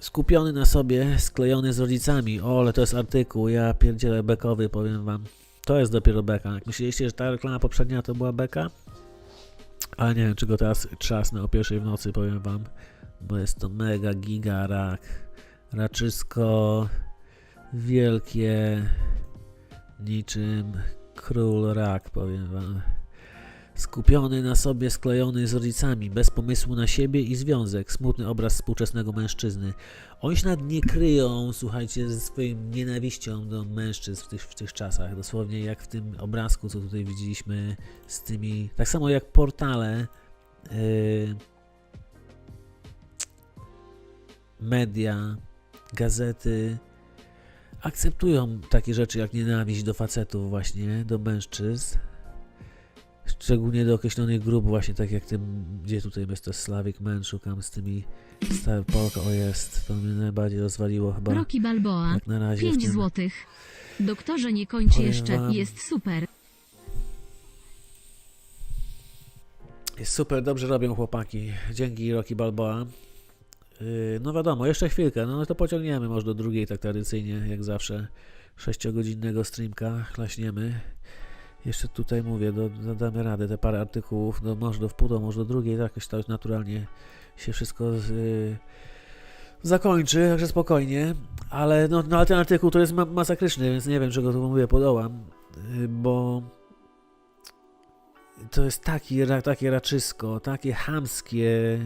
Skupiony na sobie, sklejony z rodzicami. O, ale to jest artykuł, ja pierdzielę bekowy, powiem wam. To jest dopiero beka. Jak myśleliście, że ta reklama poprzednia to była beka? Ale nie wiem, czy go teraz trzasnę o pierwszej w nocy, powiem wam. Bo jest to mega giga rak. Raczysko wielkie, niczym król rak, powiem wam. Skupiony na sobie, sklejony z rodzicami, bez pomysłu na siebie i związek. Smutny obraz współczesnego mężczyzny. Oni się nad nie kryją, słuchajcie, ze swoją nienawiścią do mężczyzn w tych, w tych czasach. Dosłownie jak w tym obrazku, co tutaj widzieliśmy z tymi. Tak samo jak portale. Yy, media, gazety akceptują takie rzeczy jak nienawiść do facetów, właśnie do mężczyzn. Szczególnie do określonych grup, właśnie tak jak tym, gdzie tutaj jest to Slavic Man, szukam z tymi Star Polka, o jest, to mnie najbardziej rozwaliło chyba, Rocky Balboa. jak na razie w 5 tym. złotych. Doktorze, nie kończ Powiem jeszcze, wam- jest super. Jest super, dobrze robią chłopaki. Dzięki Rocky Balboa. Yy, no wiadomo, jeszcze chwilkę, no to pociągniemy może do drugiej, tak tradycyjnie, jak zawsze. Sześciogodzinnego streamka chlaśniemy. Jeszcze tutaj mówię, do, do, damy radę, te parę artykułów, no może do wpół, może do drugiej, jakoś to naturalnie się wszystko yy, zakończy, także spokojnie. Ale, no, no, ale ten artykuł to jest ma masakryczny, więc nie wiem, czego tu mówię, podołam, yy, bo to jest taki, ra- takie raczysko, takie chamskie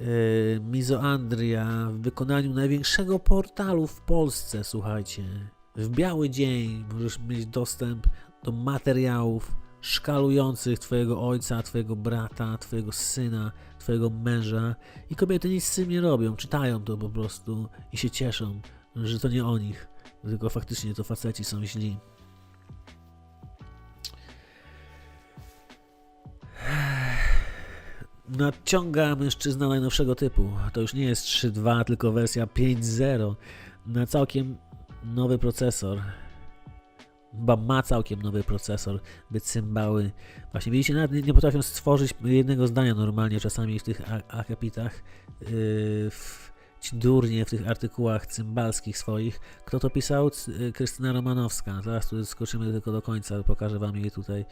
e, mizoandria w wykonaniu największego portalu w Polsce, słuchajcie. W biały dzień możesz mieć dostęp do materiałów szkalujących twojego ojca, twojego brata, twojego syna, twojego męża i kobiety nic z tym nie robią, czytają to po prostu i się cieszą, że to nie o nich, tylko faktycznie to faceci są źli. nadciąga mężczyzna najnowszego typu. To już nie jest 3.2, tylko wersja 5.0 na całkiem nowy procesor. Chyba ma całkiem nowy procesor, by cymbały. Właśnie widzicie, nawet nie, nie potrafią stworzyć jednego zdania normalnie czasami w tych akapitach, yy, w ci durnie w tych artykułach cymbalskich swoich. Kto to pisał? Yy, Krystyna Romanowska. Zaraz tu skoczymy tylko do końca, pokażę wam jej tutaj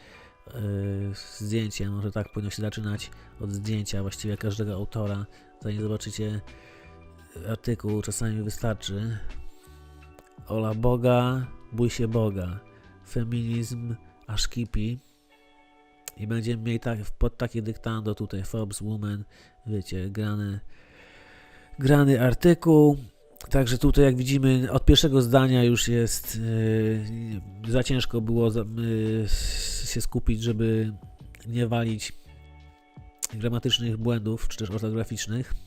yy, zdjęcie. Może tak powinno się zaczynać od zdjęcia właściwie każdego autora. Zanim zobaczycie artykuł, czasami wystarczy. Ola Boga, bój się Boga. Feminizm aż kipi. I będziemy mieli tak, pod takie dyktando tutaj Forbes Woman, wiecie, grany, grany artykuł. Także tutaj, jak widzimy, od pierwszego zdania już jest yy, za ciężko było yy, się skupić, żeby nie walić gramatycznych błędów, czy też ortograficznych.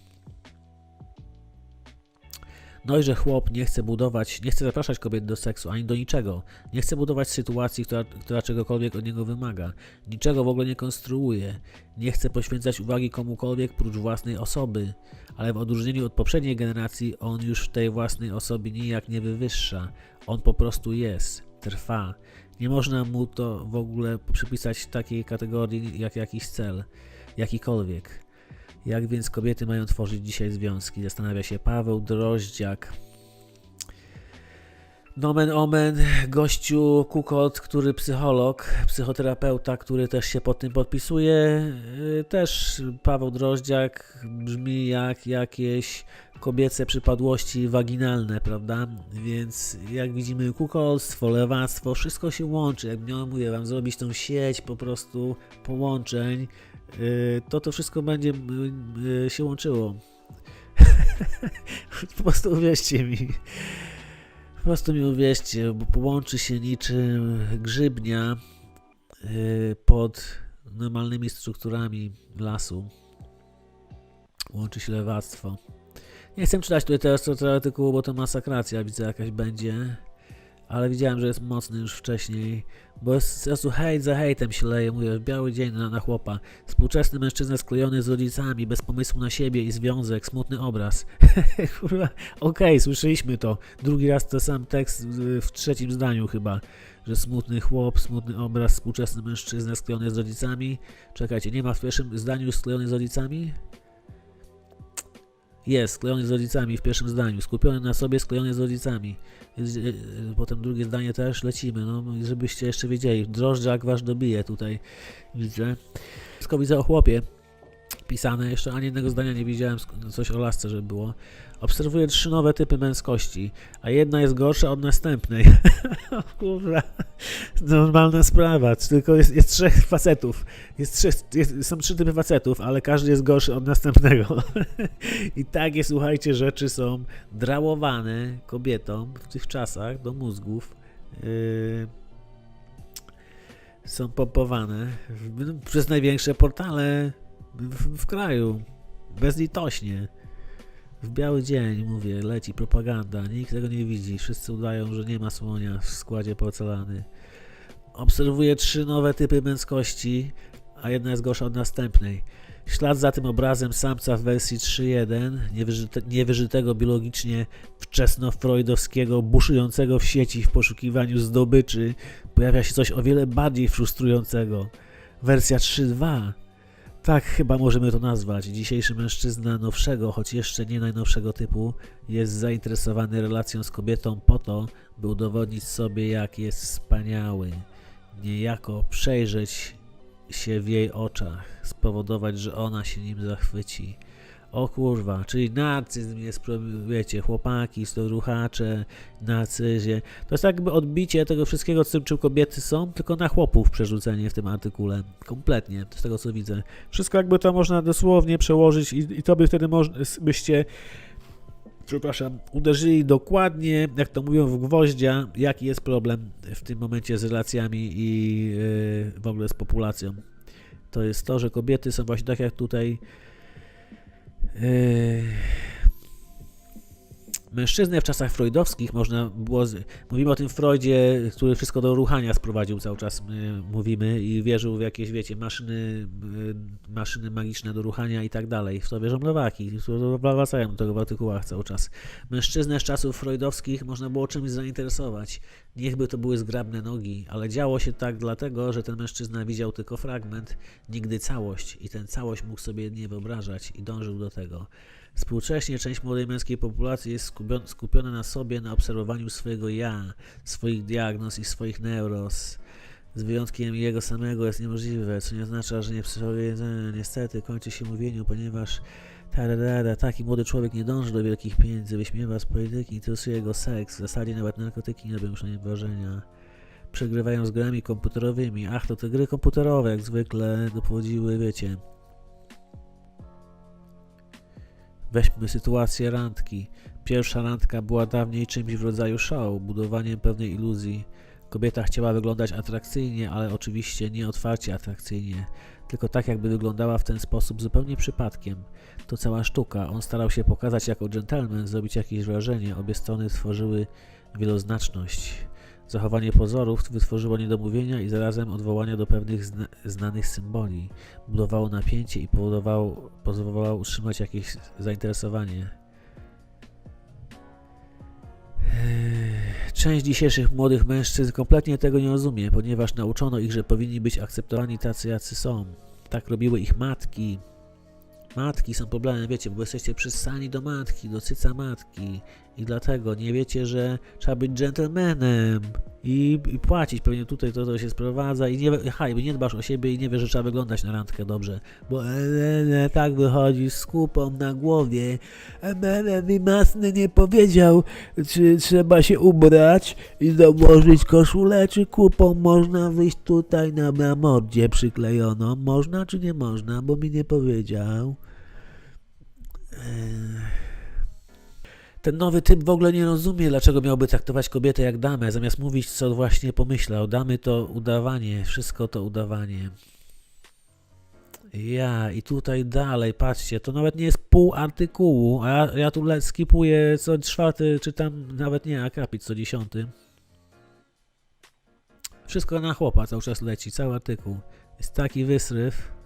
No i że chłop nie chce budować, nie chce zapraszać kobiet do seksu, ani do niczego. Nie chce budować sytuacji, która, która czegokolwiek od niego wymaga. Niczego w ogóle nie konstruuje. Nie chce poświęcać uwagi komukolwiek prócz własnej osoby. Ale w odróżnieniu od poprzedniej generacji, on już w tej własnej osobie nijak nie wywyższa. On po prostu jest, trwa. Nie można mu to w ogóle przypisać takiej kategorii jak jakiś cel, jakikolwiek. Jak więc kobiety mają tworzyć dzisiaj związki? Zastanawia się Paweł Droździak. Nomen omen, gościu Kukot, który psycholog, psychoterapeuta, który też się pod tym podpisuje. Yy, Też Paweł Droździak brzmi jak jakieś kobiece przypadłości waginalne, prawda? Więc jak widzimy kukolstwo, lewactwo, wszystko się łączy. Jak miałem, mówię wam, zrobić tą sieć po prostu połączeń, to to wszystko będzie yy, się łączyło. po prostu uwierzcie mi. Po prostu mi uwierzcie, bo połączy się niczym grzybnia pod normalnymi strukturami lasu. Łączy się lewactwo. Nie chcę czytać tutaj teraz tego artykułu, bo to masakracja widzę jakaś będzie. Ale widziałem, że jest mocny już wcześniej. Bo jest po prostu hejt za hejtem się leje, mówię, biały dzień na, na chłopa. Współczesny mężczyzna sklejony z rodzicami, bez pomysłu na siebie i związek, smutny obraz. Kurwa, okej, słyszeliśmy to. Drugi raz ten sam tekst w, w trzecim zdaniu chyba. Że smutny chłop, smutny obraz, współczesny mężczyzna sklejony z rodzicami. Czekajcie, nie ma w pierwszym zdaniu sklejony z rodzicami? Jest, sklejony z rodzicami w pierwszym zdaniu. Skupiony na sobie, sklejony z rodzicami. E, e, Potem drugie zdanie też lecimy, no i żebyście jeszcze wiedzieli. Drożdżak wasz dobije tutaj, widzę. Wszystko widzę o chłopie. Pisane, jeszcze ani jednego zdania nie widziałem, coś o lasce, żeby było. Obserwuję trzy nowe typy męskości, a jedna jest gorsza od następnej. kurwa, normalna sprawa, tylko jest, jest trzech facetów. Jest trzech, jest, są trzy typy facetów, ale każdy jest gorszy od następnego. I takie, słuchajcie, rzeczy są drałowane kobietom w tych czasach do mózgów. Yy, są pompowane przez największe portale w, w kraju. Bezlitośnie. W biały dzień, mówię, leci propaganda, nikt tego nie widzi, wszyscy udają, że nie ma słonia w składzie porcelany. Obserwuję trzy nowe typy męskości, a jedna jest gorsza od następnej. Ślad za tym obrazem samca w wersji 3.1, niewyżyte, niewyżytego biologicznie wczesno-freudowskiego, buszującego w sieci w poszukiwaniu zdobyczy, pojawia się coś o wiele bardziej frustrującego. Wersja 3.2 tak chyba możemy to nazwać. Dzisiejszy mężczyzna nowszego, choć jeszcze nie najnowszego typu, jest zainteresowany relacją z kobietą po to, by udowodnić sobie, jak jest wspaniały. Niejako przejrzeć się w jej oczach, spowodować, że ona się nim zachwyci. O kurwa, czyli narcyzm jest, wiecie, chłopaki, ruchacze, narcyzie. To jest jakby odbicie tego wszystkiego, z tym czym kobiety są, tylko na chłopów przerzucenie w tym artykule. Kompletnie, z tego co widzę. Wszystko jakby to można dosłownie przełożyć i, i to by wtedy byście przepraszam, uderzyli dokładnie, jak to mówią, w gwoździa, jaki jest problem w tym momencie z relacjami i yy, w ogóle z populacją. To jest to, że kobiety są właśnie tak jak tutaj Yy, Mężczyznę w czasach freudowskich można było. Z... Mówimy o tym Freudzie, który wszystko do ruchania sprowadził cały czas. My mówimy i wierzył w jakieś, wiecie, maszyny, yy, maszyny magiczne do ruchania i tak dalej. W to wierzą lewaki, wracają do tego w artykułach cały czas. Mężczyznę z czasów freudowskich można było czymś zainteresować. Niechby to były zgrabne nogi, ale działo się tak dlatego, że ten mężczyzna widział tylko fragment, nigdy całość i ten całość mógł sobie nie wyobrażać i dążył do tego. Współcześnie część młodej męskiej populacji jest skupion- skupiona na sobie, na obserwowaniu swojego ja, swoich diagnoz i swoich neuros. Z wyjątkiem jego samego jest niemożliwe, co nie oznacza, że nie niestety kończy się mówieniu, ponieważ tararara, taki młody człowiek nie dąży do wielkich pieniędzy, wyśmiewa z polityki, interesuje go seks, w zasadzie nawet narkotyki nie robią przynajmniej wrażenia. Przegrywają z grami komputerowymi. Ach, to te gry komputerowe jak zwykle doprowadziły, wiecie, Weźmy sytuację randki. Pierwsza randka była dawniej czymś w rodzaju show, budowaniem pewnej iluzji. Kobieta chciała wyglądać atrakcyjnie, ale oczywiście nie otwarcie atrakcyjnie, tylko tak jakby wyglądała w ten sposób zupełnie przypadkiem. To cała sztuka. On starał się pokazać jako dżentelmen, zrobić jakieś wrażenie. Obie strony tworzyły wieloznaczność. Zachowanie pozorów wytworzyło niedomówienia i zarazem odwołania do pewnych zna znanych symboli. Budowało napięcie i powodowało, pozwalało utrzymać jakieś zainteresowanie. Część dzisiejszych młodych mężczyzn kompletnie tego nie rozumie, ponieważ nauczono ich, że powinni być akceptowani tacy, jacy są. Tak robiły ich matki. Matki są problemem, wiecie, bo jesteście przystani do matki, do cyca matki i dlatego nie wiecie, że trzeba być dżentelmenem i, i płacić. Pewnie tutaj to, to się sprowadza i nie, aha, i nie dbasz o siebie i nie wiesz, że trzeba wyglądać na randkę dobrze, bo e, e, e, tak wychodzisz z kupą na głowie. Emele masny nie powiedział, czy trzeba się ubrać i założyć koszulę, czy kupą można wyjść tutaj na, na mordzie przyklejoną. Można czy nie można, bo mi nie powiedział. Eee. Ten nowy typ w ogóle nie rozumie, dlaczego miałby traktować kobietę jak damę, zamiast mówić, co właśnie pomyślał. Damy to udawanie, wszystko to udawanie. Ja, i tutaj dalej, patrzcie, to nawet nie jest pół artykułu, a ja, ja tu skipuję co czwarty, czy tam nawet nie, akapit co dziesiąty. Wszystko na chłopa cały czas leci, cały artykuł. Jest taki wysryw.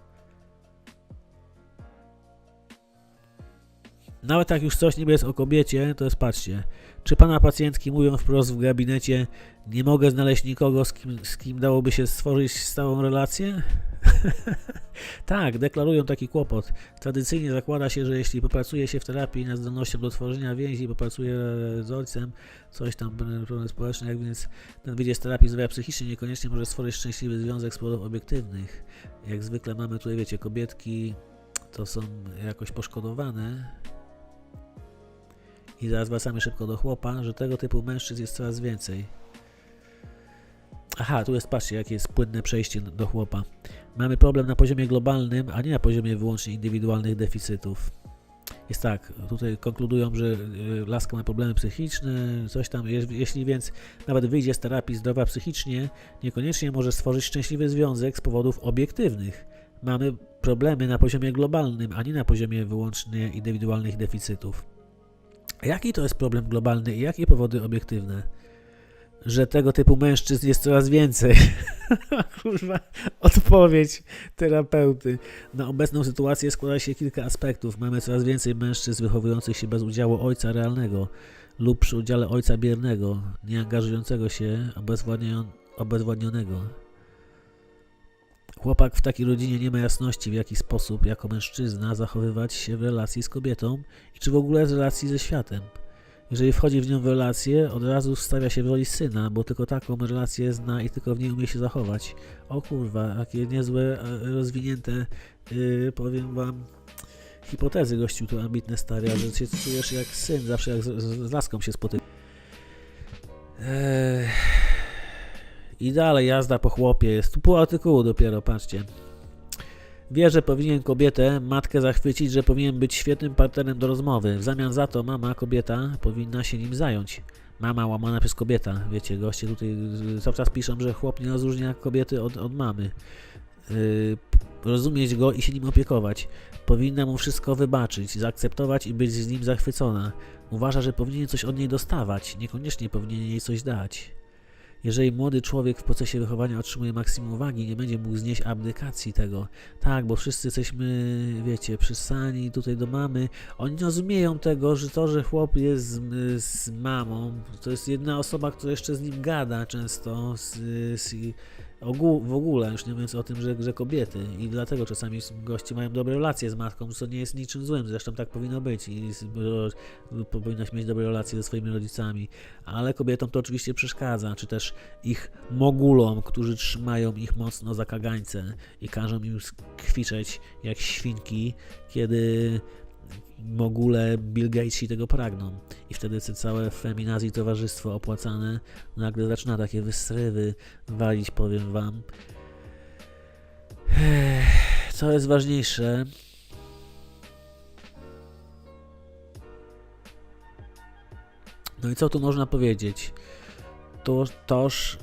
Nawet jak już coś niby jest o kobiecie, to jest patrzcie. Czy pana pacjentki mówią wprost w gabinecie, nie mogę znaleźć nikogo, z kim, z kim dałoby się stworzyć stałą relację? tak, deklarują taki kłopot. Tradycyjnie zakłada się, że jeśli popracuje się w terapii nad zdolnością do tworzenia więzi, popracuje z ojcem, coś tam, problem społeczny, jak więc ten wyjdzie z terapii zdrowia psychicznie, niekoniecznie może stworzyć szczęśliwy związek z powodów obiektywnych. Jak zwykle mamy tutaj, wiecie, kobietki to są jakoś poszkodowane. I zaraz wracamy szybko do chłopa, że tego typu mężczyzn jest coraz więcej. Aha, tu jest, patrzcie, jakie jest płynne przejście do chłopa. Mamy problem na poziomie globalnym, a nie na poziomie wyłącznie indywidualnych deficytów. Jest tak, tutaj konkludują, że y, laska ma problemy psychiczne, coś tam. Je- Jeśli więc nawet wyjdzie z terapii zdrowa psychicznie, niekoniecznie może stworzyć szczęśliwy związek z powodów obiektywnych. Mamy problemy na poziomie globalnym, a nie na poziomie wyłącznie indywidualnych deficytów. Jaki to jest problem globalny i jakie powody obiektywne? Że tego typu mężczyzn jest coraz więcej. Kurwa, odpowiedź terapeuty. Na obecną sytuację składa się kilka aspektów. Mamy coraz więcej mężczyzn wychowujących się bez udziału ojca realnego lub przy udziale ojca biernego, nieangażującego się, obezwładnion- obezwładnionego. Chłopak w takiej rodzinie nie ma jasności, w jaki sposób jako mężczyzna zachowywać się w relacji z kobietą i czy w ogóle w relacji ze światem. Jeżeli wchodzi w nią w relację, od razu stawia się w roli syna, bo tylko taką relację zna i tylko w niej umie się zachować. O kurwa, jakie niezłe, e, rozwinięte, yy, powiem wam, hipotezy gościu tu ambitne stary, a że się czujesz jak syn, zawsze jak z, z, z laską się spotyka. Eee, I dalej jazda po chłopie jest. Tu pół artykułu dopiero, patrzcie. Wie, że powinien kobietę, matkę zachwycić, że powinien być świetnym partnerem do rozmowy. W zamian za to mama, kobieta, powinna się nim zająć. Mama łamana przez kobieta. Wiecie, goście tutaj cały czas piszą, że chłop nie rozróżnia kobiety od, od mamy. Yy, rozumieć go i się nim opiekować. Powinna mu wszystko wybaczyć, zaakceptować i być z nim zachwycona. Uważa, że powinien coś od niej dostawać, niekoniecznie powinien jej coś dać. Jeżeli młody człowiek w procesie wychowania otrzymuje maksimum uwagi, nie będzie mógł znieść abdykacji tego. Tak, bo wszyscy jesteśmy, wiecie, przysani tutaj do mamy. Oni nie rozumieją tego, że to, że chłop jest z, z mamą, to jest jedna osoba, która jeszcze z nim gada często, z, z, ogół, w ogóle, już nie mówiąc o tym, że, że kobiety. I dlatego czasami goście mają dobre relacje z matką, co nie jest niczym złym, zresztą tak powinno być i powinnaś mieć dobre relacje ze swoimi rodzicami. Ale kobietom to oczywiście przeszkadza, czy też ich mogulom, którzy trzymają ich mocno za kagańce i każą im kwiczeć jak świnki, kiedy mogule Bill Gatesi tego pragną. I wtedy te całe feminazji towarzystwo opłacane nagle zaczyna takie wysrywy walić, powiem wam. Co jest ważniejsze, No i co tu można powiedzieć? To, toż,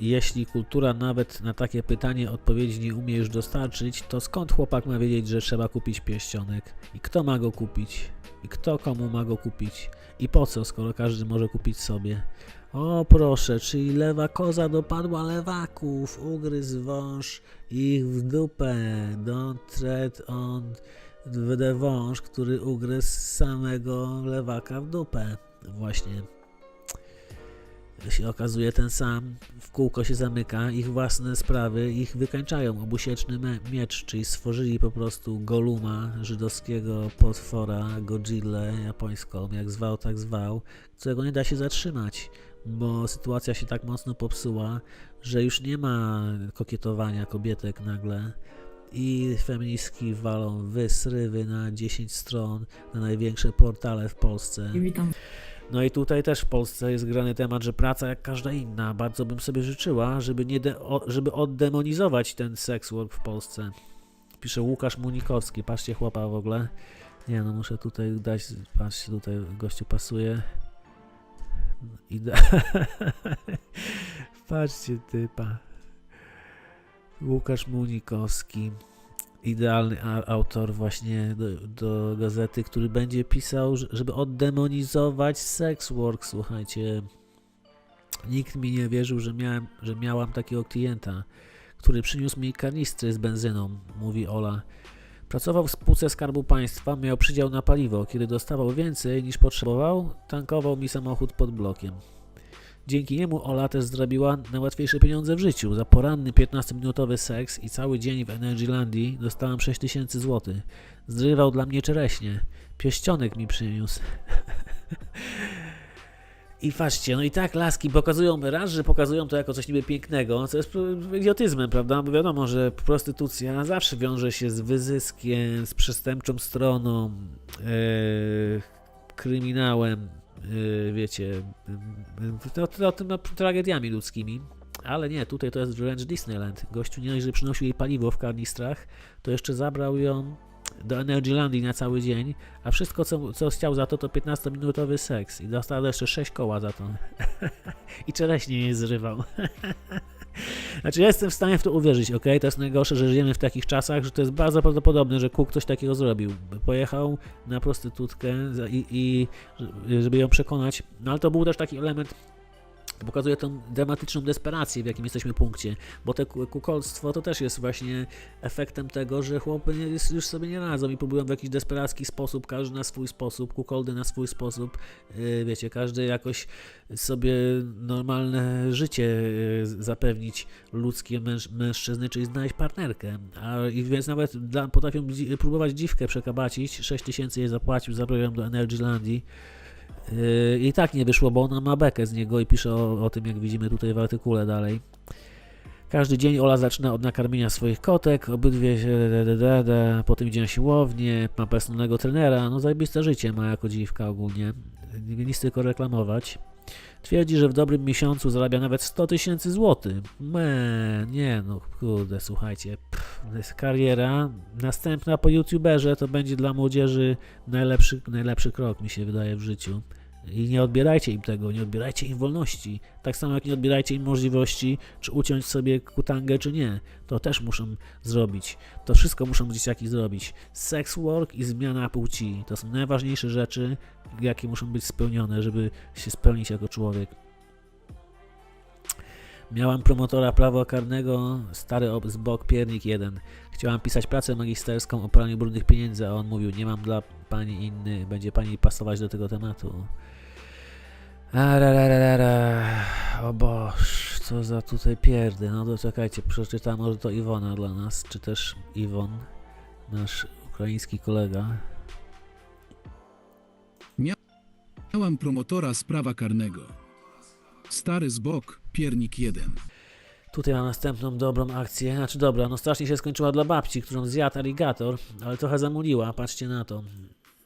jeśli kultura nawet na takie pytanie odpowiedzi nie umie już dostarczyć, to skąd chłopak ma wiedzieć, że trzeba kupić pierścionek? I kto ma go kupić? I kto komu ma go kupić? I po co, skoro każdy może kupić sobie? O proszę, czyli lewa koza dopadła lewaków, ugryzł wąż ich w dupę. Don't tread on the wąż, który ugryzł samego lewaka w dupę. Właśnie się okazuje ten sam, w kółko się zamyka, ich własne sprawy ich wykańczają. Obusieczny miecz, czyli stworzyli po prostu Goluma, żydowskiego potwora, Godzillę japońską, jak zwał, tak zwał, którego nie da się zatrzymać, bo sytuacja się tak mocno popsuła, że już nie ma kokietowania kobietek nagle. I feministki walą wysrywy na 10 stron na największe portale w Polsce. I witam. No i tutaj też w Polsce jest grany temat, że praca jak każda inna. Bardzo bym sobie życzyła, żeby, nie żeby oddemonizować ten sex work w Polsce. Pisze Łukasz Munikowski. Patrzcie chłopa w ogóle. Nie no, muszę tutaj dać, patrzcie, tutaj gościu pasuje. Patrzcie typa. Łukasz Munikowski. Idealny autor właśnie do, do gazety, który będzie pisał, żeby oddemonizować sex work, słuchajcie. Nikt mi nie wierzył, że, miałem, że miałam takiego klienta, który przyniósł mi kanistry z benzyną, mówi Ola. Pracował w spółce Skarbu Państwa, miał przydział na paliwo. Kiedy dostawał więcej niż potrzebował, tankował mi samochód pod blokiem. Dzięki niemu Ola też zrobiła najłatwiejsze pieniądze w życiu. Za poranny 15-minutowy seks i cały dzień w Energylandii dostałam 6000 zł. Zrywał dla mnie czereśnie. Pieścionek mi przyniósł. I patrzcie, no i tak laski pokazują, raz, że pokazują to jako coś niby pięknego, co jest idiotyzmem, prawda? Bo wiadomo, że prostytucja zawsze wiąże się z wyzyskiem, z przestępczą stroną, e, kryminałem, wiecie, no, no, no, tragediami ludzkimi. Ale nie, tutaj to jest wręcz Disneyland. Gościu nie że przynosił jej paliwo w karnistrach, to jeszcze zabrał ją do Energylandii na cały dzień, a wszystko co, co chciał za to to 15-minutowy seks i dostał jeszcze 6 koła za to. I czereśnie nie zrywał. Znaczy ja jestem w stanie w to uwierzyć, ok? To jest najgorsze, że żyjemy w takich czasach, że to jest bardzo prawdopodobne, że Cook coś takiego zrobił. Pojechał na prostytutkę i, i żeby ją przekonać, no ale to był też taki element to pokazuje tą dramatyczną desperację, w jakim jesteśmy punkcie, bo te ku- kukolstwo to też jest właśnie efektem tego, że chłopy już- sobie nie radzą i próbują w jakiś desperacki sposób, każdy na swój sposób, kukoldy na swój sposób, yy, wiecie, każdy jakoś sobie normalne życie yy, zapewnić ludzkie męż, mężczyzny, czyli znaleźć partnerkę, a i więc nawet dla, potrafią próbować dziwkę przekabacić, 6 tysięcy jej zapłacił, zabrał ją do Energylandii, I tak nie wyszło, bo ona ma bekę z niego i pisze o, o tym, jak widzimy tutaj w artykule dalej. Każdy dzień Ola zaczyna od nakarmienia swoich kotek, obydwie się de, de, de, de, potem idzie na siłownię, ma personalnego trenera, no zajebiste życie ma jako dziwka ogólnie, nie nic tylko reklamować. Twierdzi, że w dobrym miesiącu zarabia nawet 100 tysięcy złotych. Me, nie no, kurde, słuchajcie, pff, kariera. Następna po youtuberze to będzie dla młodzieży najlepszy, najlepszy krok, mi się wydaje, w życiu. I nie odbierajcie im tego, nie odbierajcie im wolności. Tak samo jak nie odbierajcie im możliwości, czy uciąć sobie kutangę, czy nie. To też muszą zrobić. To wszystko muszą dzieciaki zrobić. Sex work i zmiana płci. To są najważniejsze rzeczy, jakie muszą być spełnione, żeby się spełnić jako człowiek. Miałam promotora prawa karnego, stary z bok piernik jeden. Chciałam pisać pracę magisterską o praniu brudnych pieniędzy, a on mówił, nie mam dla pani inny, będzie pani pasować do tego tematu. Arararara. O boż, co za tutaj pierdy. No to czekajcie, przeczytam może to Iwona dla nas, czy też Iwon, nasz ukraiński kolega. Miałam promotora z prawa karnego. Stary z bok, piernik jeden. Tutaj mam następną dobrą akcję. Znaczy dobra, no strasznie się skończyła dla babci, którą zjadł aligator, ale trochę zamuliła, patrzcie na to.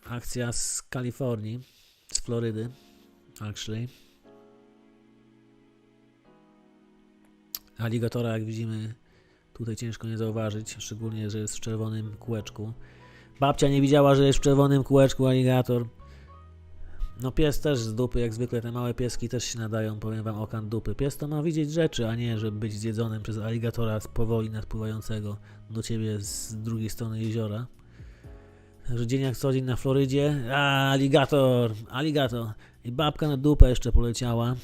Akcja z Kalifornii, z Florydy, actually. Aligatora, jak widzimy, tutaj ciężko nie zauważyć, szczególnie, że jest w czerwonym kółeczku. Babcia nie widziała, że jest w czerwonym kółeczku aligator. No pies też z dupy, jak zwykle te małe pieski też się nadają, powiem wam, okan dupy. Pies to ma widzieć rzeczy, a nie, żeby być zjedzonym przez aligatora powoli nadpływającego do ciebie z drugiej strony jeziora. Także dzień jak co dzień na Florydzie, a aligator, aligator. I babka na dupę jeszcze poleciała.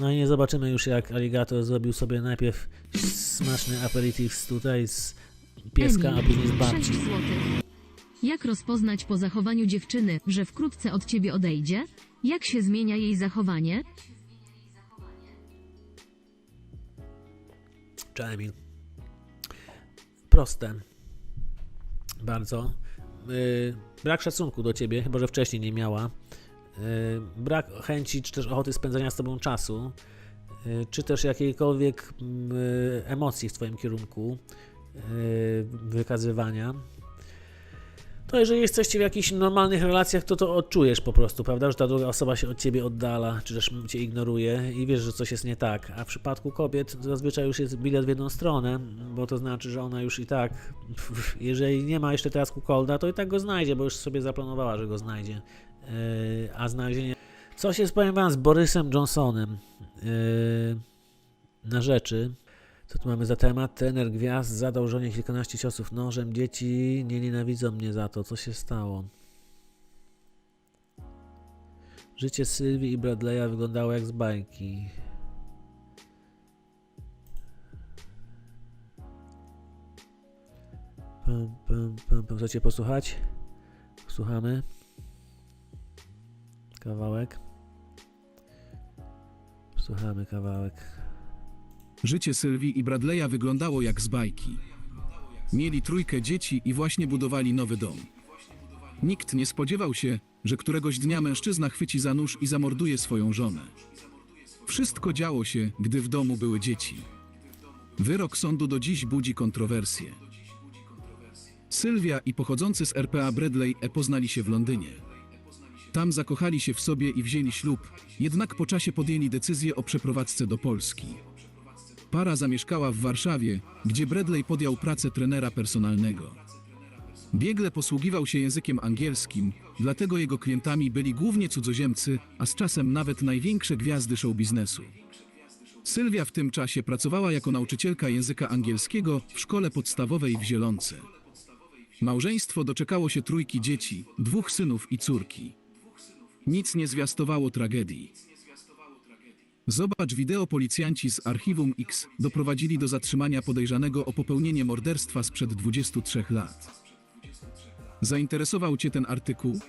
No i nie zobaczymy już jak aligator zrobił sobie najpierw smaczny aperitif tutaj z pieska, a później z babci. 6 złotych. Jak rozpoznać po zachowaniu dziewczyny, że wkrótce od ciebie odejdzie? Jak się zmienia jej zachowanie? Cześć Emil. Proste. Bardzo. Yy, brak szacunku do ciebie, chyba że wcześniej nie miała. Yy, brak chęci czy też ochoty spędzania z tobą czasu. Yy, czy też jakiejkolwiek yy, emocji w twoim kierunku. Yy, wykazywania. To jeżeli jesteście w jakichś normalnych relacjach, to to odczujesz po prostu, prawda, że ta druga osoba się od ciebie oddala, czy też cię ignoruje i wiesz, że coś jest nie tak. A w przypadku kobiet zazwyczaj już jest bilet w jedną stronę, bo to znaczy, że ona już i tak, jeżeli nie ma jeszcze teraz kukolda, to i tak go znajdzie, bo już sobie zaplanowała, że go znajdzie. Yy, a znalezienie... Coś jest, powiem wam, z Borysem Johnsonem yy, na rzeczy. Co tu mamy za temat? Trener gwiazd zadał żonie kilkanaście ciosów nożem. Dzieci nie nienawidzą mnie za to. Co się stało? Życie Sylwii i Bradley'a wyglądało jak z bajki. Pam, pam, pam, pam. Chcecie posłuchać? Słuchamy. Kawałek. Słuchamy kawałek. Życie Sylwii i Bradley'a wyglądało jak z bajki. Mieli trójkę dzieci i właśnie budowali nowy dom. Nikt nie spodziewał się, że któregoś dnia mężczyzna chwyci za nóż i zamorduje swoją żonę. Wszystko działo się, gdy w domu były dzieci. Wyrok sądu do dziś budzi kontrowersje. Sylwia i pochodzący z RPA Bradley E poznali się w Londynie. Tam zakochali się w sobie i wzięli ślub, jednak po czasie podjęli decyzję o przeprowadzce do Polski. Para zamieszkała w Warszawie, gdzie Bradley podjął pracę trenera personalnego. Biegle posługiwał się językiem angielskim, dlatego jego klientami byli głównie cudzoziemcy, a z czasem nawet największe gwiazdy show biznesu. Sylwia w tym czasie pracowała jako nauczycielka języka angielskiego w szkole podstawowej w Zielonce. Małżeństwo doczekało się trójki dzieci, dwóch synów i córki. Nic nie zwiastowało tragedii. Zobacz wideo policjanci z Archiwum X doprowadzili do zatrzymania podejrzanego o popełnienie morderstwa sprzed 23 lat. Zainteresował Cię ten artykuł?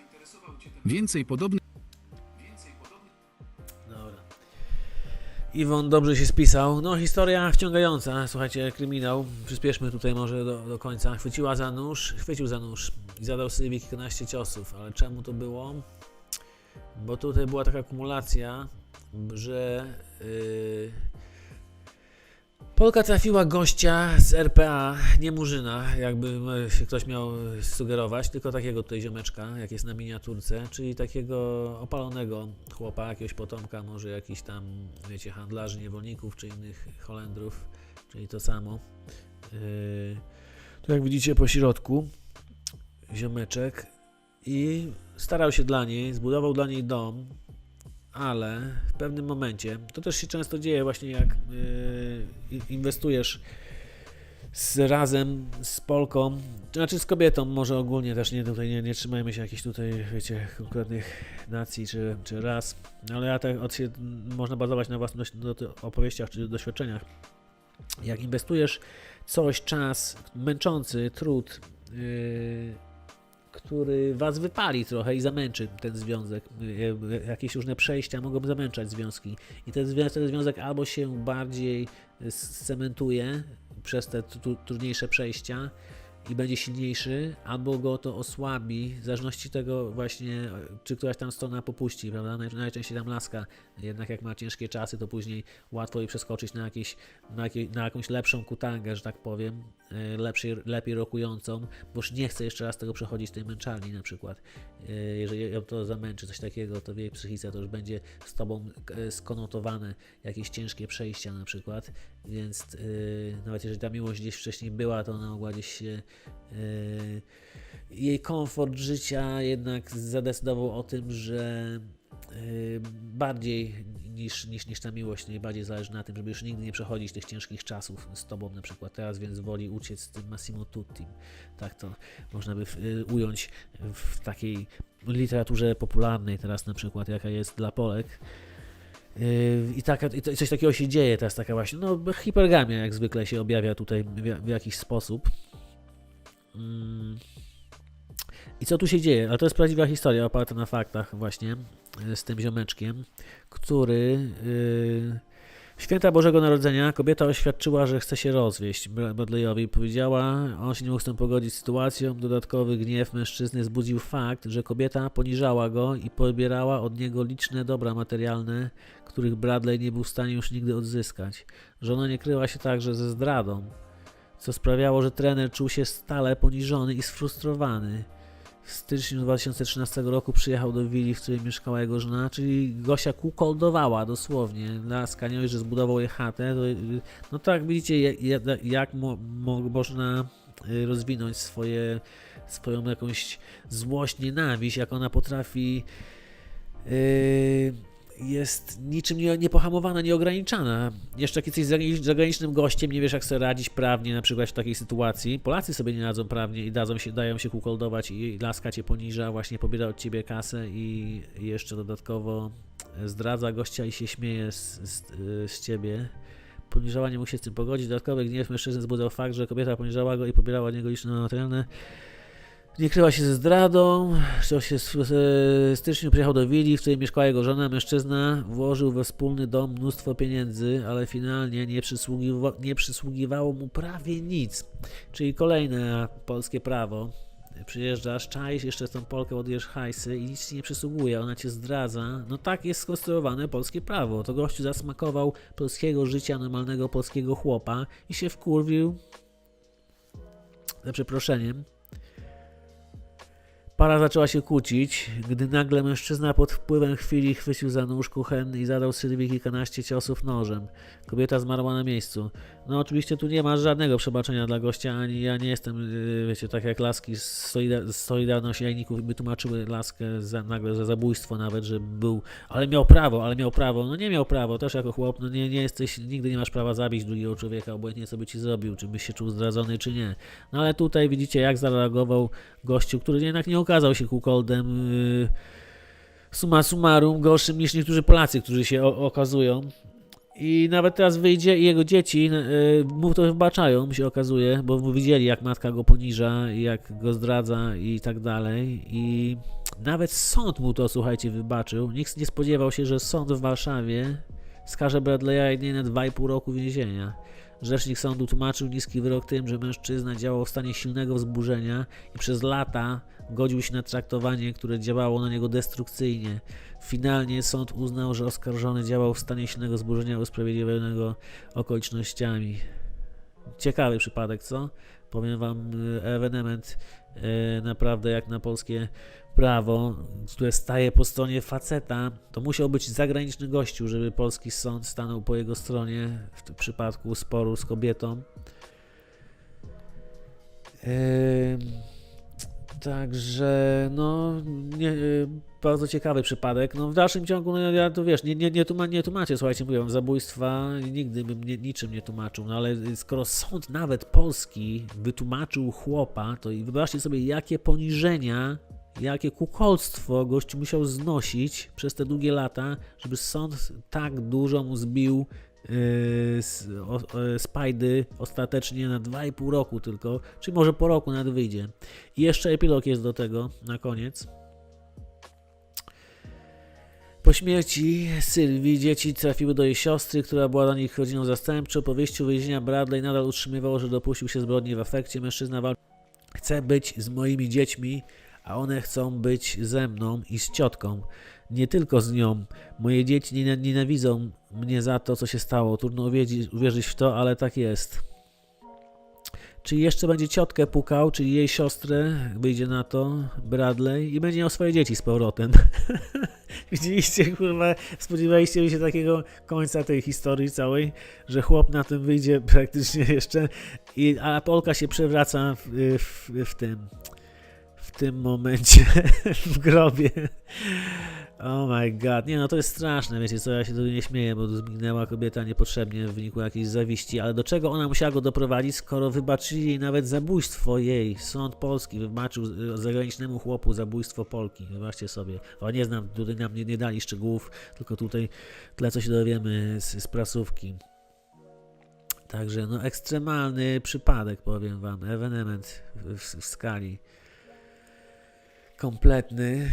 Więcej podobnych Dobra. Iwon dobrze się spisał. No, historia wciągająca. Słuchajcie, kryminał. Przyspieszmy tutaj może do, do końca. Chwyciła za nóż, chwycił za nóż i zadał sobie kilkanaście ciosów. Ale czemu to było? Bo tutaj była taka kumulacja, że yy, Polka trafiła gościa z RPA, nie Murzyna, jakby ktoś miał sugerować, tylko takiego tutaj ziomeczka, jak jest na miniaturce, czyli takiego opalonego chłopa, jakiegoś potomka, może jakichś tam, wiecie, handlarzy, niewolników, czy innych Holendrów, czyli to samo. Yy, jak widzicie po środku, ziomeczek i starał się dla niej, zbudował dla niej dom, ale w pewnym momencie, to też się często dzieje właśnie jak yy, inwestujesz z razem z Polką, znaczy z kobietą może ogólnie też, nie tutaj nie, nie trzymajmy się jakichś tutaj, wiecie, konkretnych nacji czy, czy ras, ale ja tak od się, można bazować na własnych do, opowieściach czy doświadczeniach. Jak inwestujesz coś, czas, męczący trud, yy, który was wypali trochę i zamęczy ten związek. Y, Jakieś różne przejścia mogą zamęczać związki. I ten związek, ten związek albo się bardziej scementuje przez te tru- trudniejsze przejścia i będzie silniejszy, albo go to osłabi, w zależności tego właśnie, czy któraś tam strona popuści, prawda? Naj- Najczęściej tam laska, jednak jak ma ciężkie czasy, to później łatwo jej przeskoczyć na, jakieś, na, jakie, na jakąś lepszą kutangę, że tak powiem, e, lepszej, lepiej rokującą, bo już nie chce jeszcze raz tego przechodzić tej męczarni na przykład. E, Jeżeli ją to zamęczy, coś takiego, to w jej psychice to już będzie z tobą e, skonotowane jakieś ciężkie przejścia na przykład, więc nawet jeżeli ta miłość gdzieś wcześniej była, to ona mogła gdzieś się jej komfort życia jednak zadecydował o tym, że y, bardziej niż, niż, niż ta miłość, najbardziej zależy na tym, żeby już nigdy nie przechodzić tych ciężkich czasów z tobą na przykład teraz, więc woli uciec z tym Massimo Tutti. Tak to można by y, ująć w takiej literaturze popularnej teraz na przykład, jaka jest dla Polek. Yy, I, taka, i coś takiego się dzieje teraz, taka właśnie, no hipergamia jak zwykle się objawia tutaj w, w jakiś sposób. Mm. I co tu się dzieje? Ale to jest prawdziwa historia oparta na faktach właśnie y, z tym ziomeczkiem, który w święta Bożego Narodzenia kobieta oświadczyła, że chce się rozwieść Bra- Bradleyowi. Powiedziała, on się nie mógł z tym pogodzić z sytuacją. Dodatkowy gniew mężczyzny wzbudził fakt, że kobieta poniżała go i pobierała od niego liczne dobra materialne, których Bradley nie był w stanie już nigdy odzyskać. Żona nie kryła się także ze zdradą co sprawiało, że trener czuł się stale poniżony i sfrustrowany. W styczniu 2013 roku przyjechał do willi, w której mieszkała jego żona, czyli Gosia kukoldowała dosłownie. Laska nie że zbudował jej chatę. Y, no tak, widzicie, jak, jak, jak mo, mo, można y, rozwinąć swoje, swoją jakąś złość, nienawiść, jak ona potrafi yy, jest niczym nie, niepohamowana, nieograniczana. Jeszcze jak jesteś zagrani- zagranicznym gościem, nie wiesz jak sobie radzić prawnie, na przykład w takiej sytuacji. Polacy sobie nie radzą prawnie i dadzą się, dają się kukoldować i laska cię poniża, właśnie pobiera od ciebie kasę i jeszcze dodatkowo zdradza gościa i się śmieje z, z, z ciebie. poniżała, nie mógł się z tym pogodzić. Dodatkowy gniew mężczyzny wzbudzał fakt, że kobieta poniżała go i pobierała od niego liczne materialne. Nie kryła się ze zdradą. Się w styczniu przyjechał do willi, w której mieszkała jego żona. Mężczyzna włożył we wspólny dom mnóstwo pieniędzy, ale finalnie nie, przysługiwa, nie przysługiwało mu prawie nic. Czyli kolejne polskie prawo. Przyjeżdżasz, czaisz jeszcze z tą Polkę, odjesz hajsy i nic ci nie przysługuje, ona cię zdradza. No tak jest skonstruowane polskie prawo. To gościu zasmakował polskiego życia, normalnego polskiego chłopa i się wkurwił za przeproszeniem. Para zaczęła się kłócić, gdy nagle mężczyzna pod wpływem chwili chwycił za nóż kuchenny i zadał Sylwii kilkanaście ciosów nożem. Kobieta zmarła na miejscu. No oczywiście tu nie ma żadnego przebaczenia dla gościa, ani ja nie jestem, yy, wiecie, tak jak laski z, Solida- z Solidarność Jajników by tłumaczyły laskę za, nagle za zabójstwo nawet, że był, ale miał prawo, ale miał prawo, no nie miał prawo, też jako chłop, no nie, nie jesteś, nigdy nie masz prawa zabić drugiego człowieka, obojętnie co by ci zrobił, czy byś się czuł zdradzony, czy nie. No ale tutaj widzicie, jak zareagował gościu, który jednak nie okazał się kukoldem, yy, summa summarum, gorszym niż niektórzy Polacy, którzy się o, okazują. I nawet teraz wyjdzie i jego dzieci y, mu to wybaczają, się okazuje, bo widzieli jak matka go poniża, jak go zdradza i tak dalej. I nawet sąd mu to, słuchajcie, wybaczył. Nikt nie spodziewał się, że sąd w Warszawie skaże Bradley'a jedynie na 2,5 roku więzienia. Rzecznik sądu tłumaczył niski wyrok tym, że mężczyzna działał w stanie silnego wzburzenia i przez lata godził się na traktowanie, które działało na niego destrukcyjnie. Finalnie sąd uznał, że oskarżony działał w stanie silnego wzburzenia usprawiedliwionego okolicznościami. Ciekawy przypadek, co? Powiem wam, y, ewenement y, naprawdę jak na polskie prawo, które staje po stronie faceta, to musiał być zagraniczny gościu, żeby polski sąd stanął po jego stronie w tym przypadku sporu z kobietą. Ym, Także, no, nie, y, bardzo ciekawy przypadek. No, w dalszym ciągu, no, ja to wiesz, nie, nie, nie, tłuma, nie tłumaczę, słuchajcie, mówię, wam, zabójstwa nigdy bym nie, niczym nie tłumaczył, no ale skoro sąd nawet polski wytłumaczył chłopa, to i wyobraźcie sobie, jakie poniżenia, jakie kukolstwo gościu musiał znosić przez te długie lata, żeby sąd tak dużo mu zbił e, spajdy ostatecznie na 2,5 roku tylko, czy może po roku nawet wyjdzie. I jeszcze epilog jest do tego na koniec. Po śmierci Sylwii dzieci trafiły do jej siostry, która była dla nich rodziną zastępczą. Po wyjściu więzienia Bradley nadal utrzymywał, że dopuścił się zbrodni w afekcie. Mężczyzna walczył. Chce być z moimi dziećmi, a one chcą być ze mną i z ciotką. Nie tylko z nią. Moje dzieci niena- nienawidzą mnie za to, co się stało. Trudno uwierzyć, uwierzyć w to, ale tak jest. Czy jeszcze będzie ciotkę pukał, czyli jej siostrę, wyjdzie na to, Bradley, i będzie miał swoje dzieci z powrotem. Widzieliście, kurwa, spodziewaliście się takiego końca tej historii całej, że chłop na tym wyjdzie praktycznie jeszcze, i, a Polka się przewraca w, w, w tym, w tym momencie, w grobie. Oh my god, nie no to jest straszne, wiecie co, ja się tu nie śmieję, bo zginęła kobieta niepotrzebnie w wyniku jakiejś zawiści, ale do czego ona musiała go doprowadzić, skoro wybaczyli jej nawet zabójstwo jej, sąd polski wybaczył y, zagranicznemu chłopu zabójstwo Polki, wybaczcie sobie, o nie znam, tutaj nam nie, nie dali szczegółów, tylko tutaj tyle co się dowiemy z, z prasówki. Także no ekstremalny przypadek, powiem wam, ewenement w, w skali kompletny.